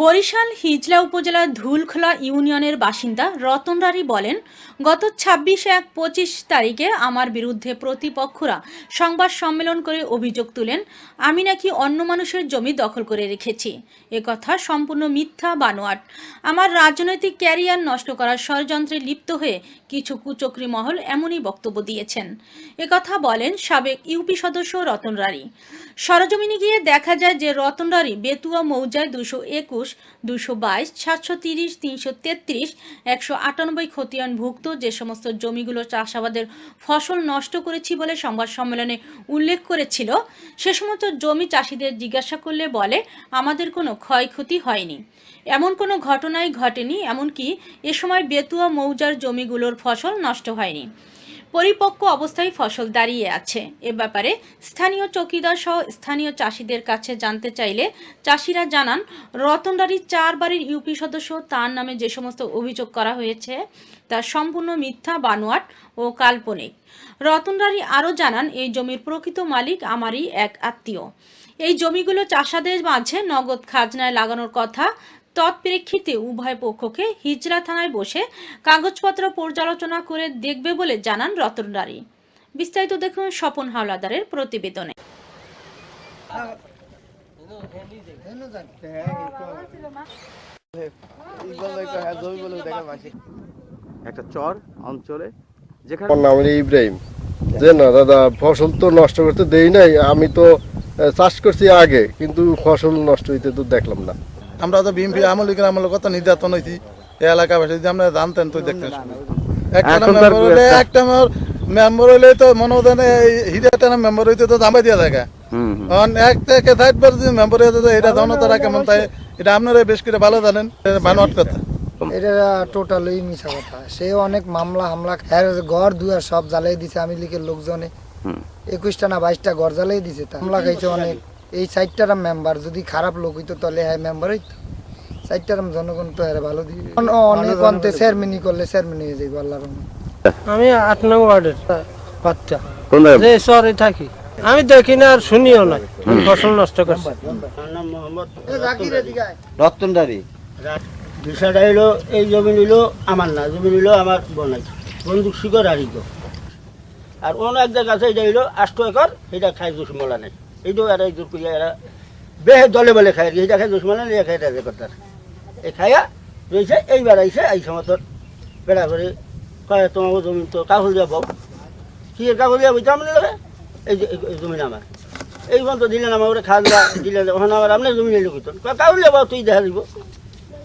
বরিশাল হিজলা উপজেলার ধুলখোলা ইউনিয়নের বাসিন্দা রতন রানী বলেন, গত ছাব্বিশ এক পঁচিশ তারিখে আমার বিরুদ্ধে প্রতিপক্ষরা সংবাদ সম্মেলন করে অভিযোগ তুলেন, আমি নাকি অন্য মানুষের জমি দখল করে রেখেছি। এ কথা সম্পূর্ণ মিথ্যা বানোয়াট। আমার রাজনৈতিক ক্যারিয়ার নষ্ট করার ষড়যন্ত্রে লিপ্ত হয়ে কিছু কুচক্রী মহল এমনই বক্তব্য দিয়েছেন। একথা বলেন সাবেক ইউপি সদস্য রতন রানী সরজমিনে গিয়ে দেখা যায় যে রতন রানী বেতুয়া মৌজায় দুশো একুশ দুশো বাইশ, সাতশো তিরিশ, তিনশো তেত্রিশ, একশো আটানব্বই খতিয়ানভুক্ত। যে সমস্ত জমিগুলো চাষাবাদের ফসল নষ্ট করেছি বলে সংবাদ সম্মেলনে উল্লেখ করেছিল, সে সমস্ত জমি চাষিদের জিজ্ঞাসা করলে বলে, আমাদের কোনো ক্ষয়ক্ষতি হয়নি। এমন কোনো ঘটনাই ঘটেনি, এমনকি এ সময় বেতুয়া মৌজার জমিগুলোর ফসল নষ্ট হয়নি। পরিপক্ক অবস্থায় ফসল দাঁড়িয়ে আছে। এ ব্যাপারে স্থানীয় চৌকিদার সহ স্থানীয় চাষিদের কাছে জানতে চাইলে চাষিরা জানান রতনডারির চার বাড়ির ইউপি সদস্য, তার নামে যে সমস্ত অভিযোগ করা হয়েছে, তা সম্পূর্ণ মিথ্যা, বানোয়াট ও কাল্পনিক। রতনডারি আরও জানান, এই জমির প্রকৃত মালিক আমারই এক আত্মীয়। এই জমিগুলো চাষাদের মাঝে নগদ খাজনায় লাগানোর কথা তৎপ্রেক্ষিতে উভয় পক্ষকে হিজরা থানায় বসে কাগজপত্র পর্যালোচনা করে দেখবে বলে জানান রতনডারি বিস্তারিত দেখুন স্বপন হাওলাদারের প্রতিবেদনে। একটা চর অঞ্চলে যেখানে নাম ইব্রাহিম। যে না দাদা ফসল তো নষ্ট করতে দেই নাই আমি তো চাষ করছি আগে কিন্তু ফসল নষ্ট হইতে তো দেখলাম না। আমরা তো বিএমপি আমলিকের আমলে কত নির্যাতন হয়েছি এই এলাকাবাসী যদি আমরা জানতেন তো দেখতেন একটা মেম্বার হলে একটা- একটা মেম্বার হইলে তো মনে হতেন হিরিয়াটা মেম্বার হইতে তো দিয়া থাকে। কারণ এক থেকে ষাট বার যদি মেম্বার হইতে তো এটা জানো তারা কেমন তাই এটা আপনারা বেশ করে ভালো জানেন। বানোয়াট কথা। এটা টোটালি মিশা কথা। সে অনেক মামলা হামলা হ্যাঁ ঘর দুয়ার সব জ্বালাই দিছে আমি লিখের লোকজনে। একুশটা না বাইশটা ঘর জ্বালাই দিছে। তা হামলা খাইছে অনেক। এই সাইডটার মেম্বার যদি খারাপ লোক হইতো তাহলে হ্যাঁ মেম্বার হইতো। সাইডটার জনগণ তো হ্যাঁ ভালো দিবে অনেক অন্তে চেয়ারম্যানই করলে চেয়ারম্যান হয়ে যাইব আল্লাহর আমি আট নং ওয়ার্ডের বাচ্চা। যে শহরে থাকি। আমি দেখি না আর শুনিও না। ফসল নষ্ট করছে। রতনদারি। বিষয়টা হলো এই জমি নিল আমার না জমি নিল আমার বোনাই বন্দুক শিকর হারিত আর অন্য এক জায়গা আছে এটা হইল আষ্ট একর এটা খায় দুশ্মলা নেই। এইটাও এরা এই করিয়া এরা বেহে দলে বলে খায় এইটা খায় দুশ্মলা নেই খায় এটা করতার। এই খাইয়া রয়েছে এইবার আইসে এই সময় তোর বেড়া করে কয়, তোমার জমি তো কাগজ দিয়া কি কাগজ দিয়া বুঝতাম না লাগে? এই যে, এই জমি আমার। এই পর্যন্ত দিলেন আমার ওরে খাওয়া দাওয়া দিলেন, ওখানে আমার আপনার জমি নিয়ে লুকিত কাগজ দিয়া তুই দেখা দিব।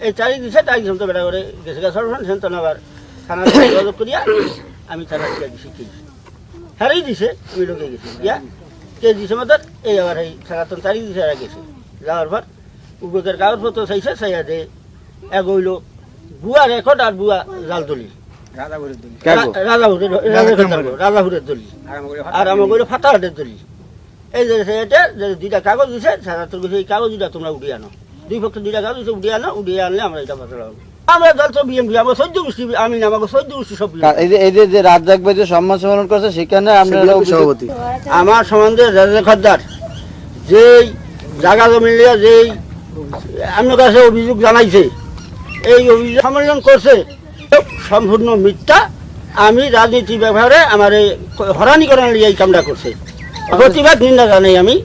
এই চারি দিছে দিলাম তো বেড়া করে, গেছে গা সর্বসান সেন তো আবার। থানা যোগাযোগ করিয়া আমি থানা দিয়ে দিছি কে দিছি হারাই দিছে, আমি লোকে গেছি। ইয়া কে দিছে মাতার এই আবার এই সারাতন চারি দিছে এরা গেছে। যাওয়ার পর উবেকের কাগজপত্র চাইছে, চাইয়া দে এক হইল বুয়া রেকর্ড আর বুয়া জাল দলি। রাজাহুরের রাজাহুরের দলি আর আমার দলি। এই যে এটা যে দুইটা কাগজ দিছে সারাতন গেছে এই কাগজ দুইটা তোমরা উঠিয়ে আনো। দুই পক্ষে দুইটা কাগজ দিছে উঠিয়ে আনো উঠিয়ে আনলে আমরা এটা ফাটা লাগবো আমরা দল তো বিএমপি আমার সহ্য গোষ্ঠী আমি আমাকে সহ্য গোষ্ঠী সব এই যে এই যে যে রাত যে সম্মান সম্মেলন করছে সেখানে আপনারা সভাপতি। আমার সম্বন্ধে রাজা খদ্দার যেই জায়গা জমি যেই আপনার কাছে অভিযোগ জানাইছে এই অভিযোগ সমর্থন করছে। সম্পূর্ণ মিথ্যা। আমি রাজনীতি ব্যবহারে আমার এই হরানি করার এই কামটা করছে। প্রতিবাদ নিন্দা জানাই আমি।